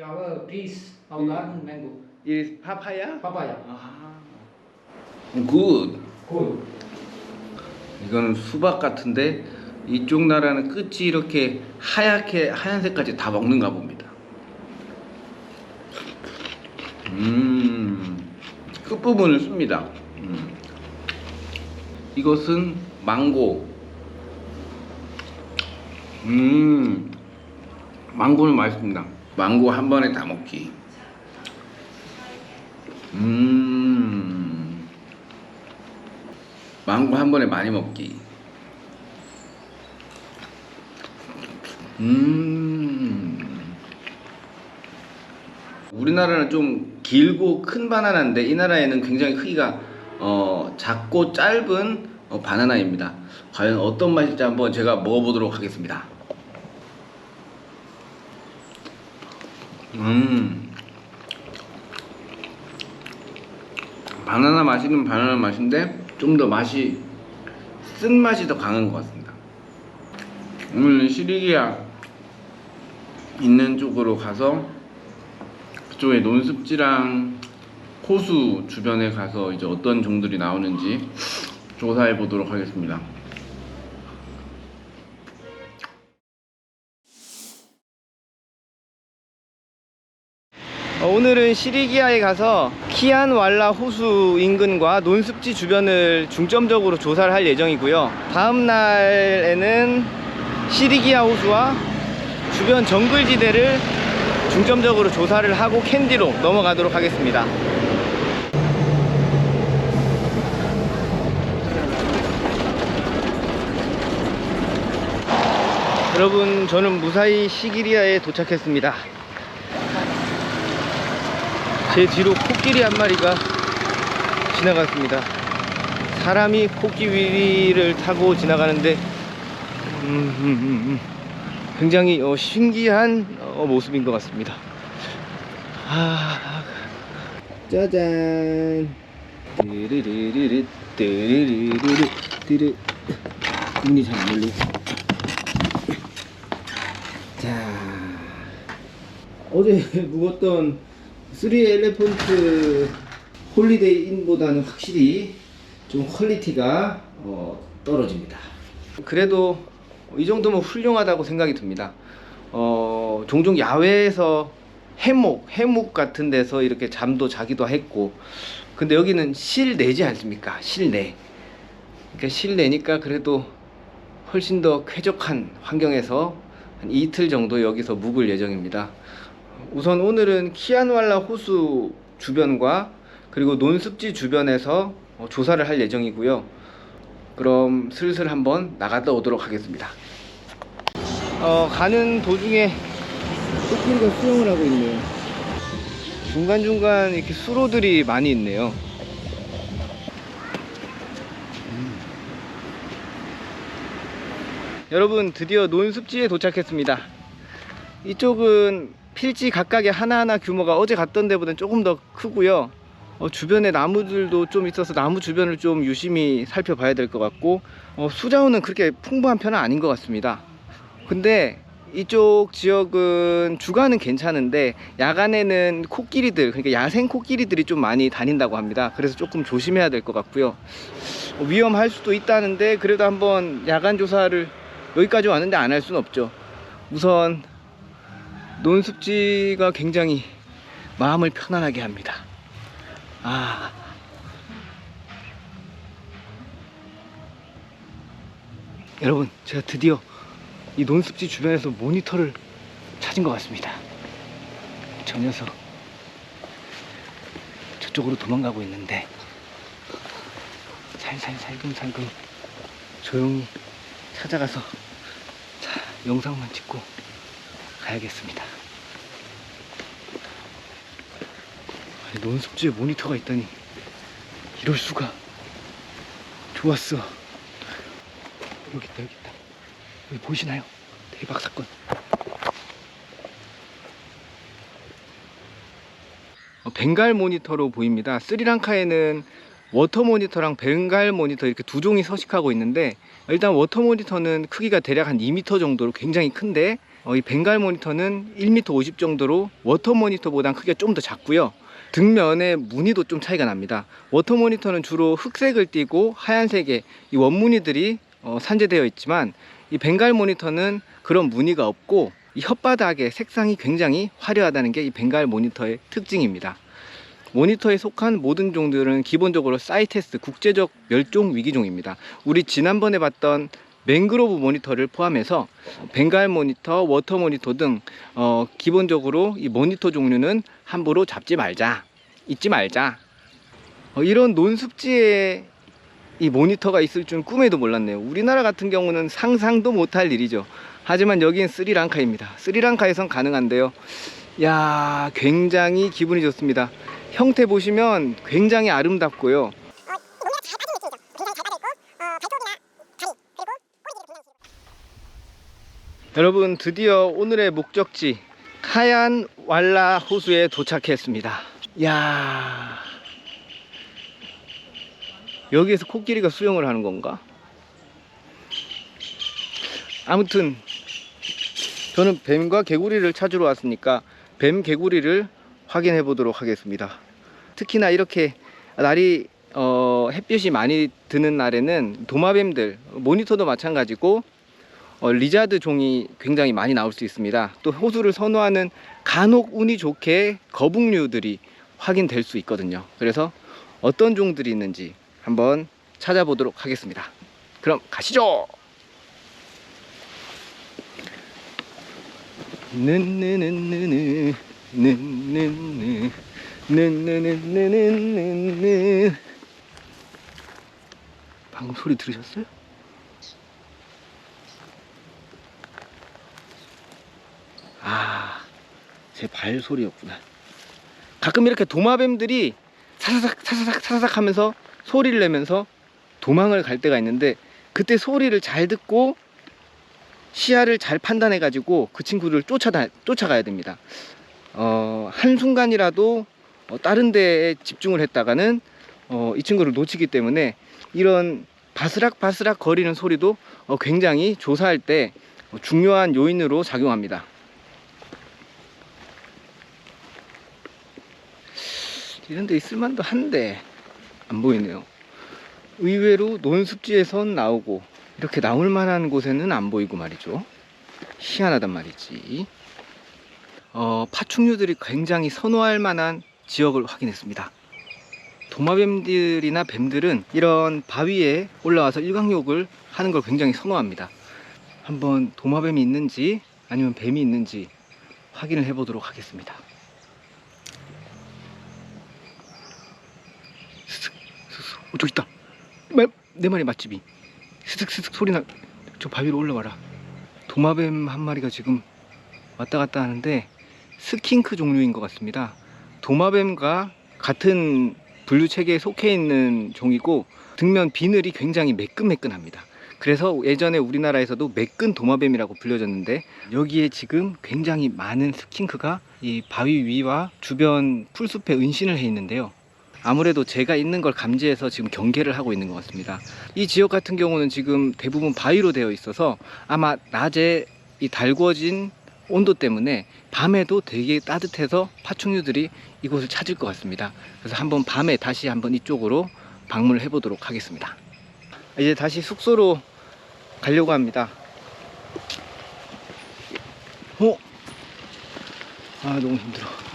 Our peas, our garden mango, It is papaya? papaya. 아. 굿. Cool. 이거는 수박 같은데 이쪽 나라는 끝이 이렇게 하얗게 하얀색까지 다 먹는가 봅니다. 음, 끝부분을 씁니다. 음. 이것은 망고. 음, 망고는 맛있습니다. 망고 한 번에 다 먹기. 음, 망고 한 번에 많이 먹기. 음. 우리나라는 좀 길고 큰 바나나인데 이 나라에는 굉장히 크기가 어, 작고 짧은 어, 바나나입니다. 과연 어떤 맛일지 한번 제가 먹어보도록 하겠습니다. 음. 바나나 맛이는 바나나 맛인데 좀 더 맛이 쓴 맛이 더 강한 것 같습니다. 오늘 시리기아 있는 쪽으로 가서 그쪽에 논습지랑 호수 주변에 가서 이제 어떤 종들이 나오는지 조사해 보도록 하겠습니다. 오늘은 시리기아에 가서 키안왈라 호수 인근과 논습지 주변을 중점적으로 조사를 할 예정이고요. 다음 날에는 시리기아 호수와 주변 정글지대를 중점적으로 조사를 하고 캔디로 넘어가도록 하겠습니다. 여러분, 저는 무사히 시기리아에 도착했습니다. 제 뒤로 코끼리 한 마리가 지나갔습니다. 사람이 코끼리를 타고 지나가는데 음, 음, 음, 음. 굉장히 어, 신기한 어, 모습인 것 같습니다. 아, 짜잔. 문이 잘 안 열리고. 자, 어제 묵었던 쓰리 엘레펀트 홀리데이 인보다는 확실히 좀 퀄리티가 어, 떨어집니다. 그래도 이 정도면 훌륭하다고 생각이 듭니다. 어, 종종 야외에서 해목, 해묵 같은 데서 이렇게 잠도 자기도 했고, 근데 여기는 실내지 않습니까? 실내. 그러니까 실내니까 그래도 훨씬 더 쾌적한 환경에서 한 이틀 정도 여기서 묵을 예정입니다. 우선 오늘은 키안왈라 호수 주변과 그리고 논습지 주변에서 어, 조사를 할 예정이고요. 그럼 슬슬 한번 나갔다 오도록 하겠습니다. 어, 가는 도중에 코끼리가 수영을 하고 있네요. 중간중간 이렇게 수로들이 많이 있네요. 음. 여러분 드디어 논습지에 도착했습니다. 이쪽은 필지 각각의 하나하나 규모가 어제 갔던 데보다는 조금 더 크고요. 어, 주변에 나무들도 좀 있어서 나무 주변을 좀 유심히 살펴봐야 될 것 같고 어, 수자원은 그렇게 풍부한 편은 아닌 것 같습니다. 근데 이쪽 지역은 주간은 괜찮은데 야간에는 코끼리들 그러니까 야생 코끼리들이 좀 많이 다닌다고 합니다. 그래서 조금 조심해야 될 것 같고요. 어, 위험할 수도 있다는데 그래도 한번 야간 조사를 여기까지 왔는데 안 할 수는 없죠. 우선 논습지가 굉장히 마음을 편안하게 합니다. 아. 여러분, 제가 드디어 이 논습지 주변에서 모니터를 찾은 것 같습니다. 저 녀석 저쪽으로 도망가고 있는데 살살 살금살금 조용히 찾아가서 자, 영상만 찍고 가야겠습니다. 아니, 논습지에 모니터가 있다니 이럴 수가 좋았어. 여기 있다 여기 있다. 여기 보시나요? 대박 사건. 어, 벵갈 모니터로 보입니다. 스리랑카에는 워터 모니터랑 벵갈 모니터 이렇게 두 종이 서식하고 있는데 일단 워터 모니터는 크기가 대략 한 2m 정도로 굉장히 큰데 어, 이 벵갈 모니터는 1m 50 정도로 워터 모니터보단 크기가 좀 더 작고요. 등면의 무늬도 좀 차이가 납니다. 워터 모니터는 주로 흑색을 띠고 하얀색의 이 원무늬들이 어, 산재되어 있지만 이 벵갈 모니터는 그런 무늬가 없고 이 혓바닥의 색상이 굉장히 화려하다는 게 이 벵갈 모니터의 특징입니다. 모니터에 속한 모든 종들은 기본적으로 사이테스 국제적 멸종 위기종입니다. 우리 지난번에 봤던 맹그로브 모니터를 포함해서 벵갈 모니터, 워터 모니터 등 어, 기본적으로 이 모니터 종류는 함부로 잡지 말자, 잊지 말자. 어, 이런 논습지에 이 모니터가 있을 줄 꿈에도 몰랐네요. 우리나라 같은 경우는 상상도 못할 일이죠. 하지만 여기는 스리랑카입니다. 스리랑카에선 가능한데요. 야, 굉장히 기분이 좋습니다. 형태 보시면 굉장히 아름답고요. 여러분 드디어 오늘의 목적지 카얀 왈라 호수에 도착했습니다. 야 여기에서 코끼리가 수영을 하는 건가? 아무튼 저는 뱀과 개구리를 찾으러 왔으니까 뱀 개구리를 확인해 보도록 하겠습니다. 특히나 이렇게 날이 어, 햇볕이 많이 드는 날에는 도마뱀들 모니터도 마찬가지고 어, 리자드 종이 굉장히 많이 나올 수 있습니다. 또 호수를 선호하는 간혹 운이 좋게 거북류들이 확인될 수 있거든요. 그래서 어떤 종들이 있는지 한번 찾아보도록 하겠습니다. 그럼 가시죠. 느느느느느 느느느 느느느느느느 방금 소리 들으셨어요? 아, 제 발소리였구나. 가끔 이렇게 도마뱀들이 사사삭 사사삭 사사삭 하면서 소리를 내면서 도망을 갈 때가 있는데 그때 소리를 잘 듣고 시야를 잘 판단해 가지고 그 친구를 쫓아다 쫓아가야 됩니다. 어, 한순간이라도 어, 다른 데에 집중을 했다가는 어, 이 친구를 놓치기 때문에 이런 바스락 바스락 거리는 소리도 어, 굉장히 조사할 때 어, 중요한 요인으로 작용합니다. 이런 데 있을 만도 한데 안 보이네요. 의외로 논습지에선 나오고 이렇게 나올 만한 곳에는 안 보이고 말이죠. 희한하단 말이지. 어, 파충류들이 굉장히 선호할 만한 지역을 확인했습니다. 도마뱀들이나 뱀들은 이런 바위에 올라와서 일광욕을 하는 걸 굉장히 선호합니다. 한번 도마뱀이 있는지 아니면 뱀이 있는지 확인을 해 보도록 하겠습니다. 스슥, 스슥. 어, 저기 있다. 마, 내 말이 맛집이. 스슥 스슥 소리 나. 저 바위로 올라와라. 도마뱀 한 마리가 지금 왔다 갔다 하는데 스킨크 종류인 것 같습니다. 도마뱀과 같은 분류 체계에 속해 있는 종이고 등면 비늘이 굉장히 매끈매끈합니다. 그래서 예전에 우리나라에서도 매끈 도마뱀이라고 불려졌는데 여기에 지금 굉장히 많은 스킨크가 이 바위 위와 주변 풀숲에 은신을 해 있는데요. 아무래도 제가 있는 걸 감지해서 지금 경계를 하고 있는 것 같습니다. 이 지역 같은 경우는 지금 대부분 바위로 되어 있어서 아마 낮에 이 달궈진 온도 때문에 밤에도 되게 따뜻해서 파충류들이 이곳을 찾을 것 같습니다. 그래서 한번 밤에 다시 한번 이쪽으로 방문을 해 보도록 하겠습니다. 이제 다시 숙소로 가려고 합니다. 어? 아 너무 힘들어.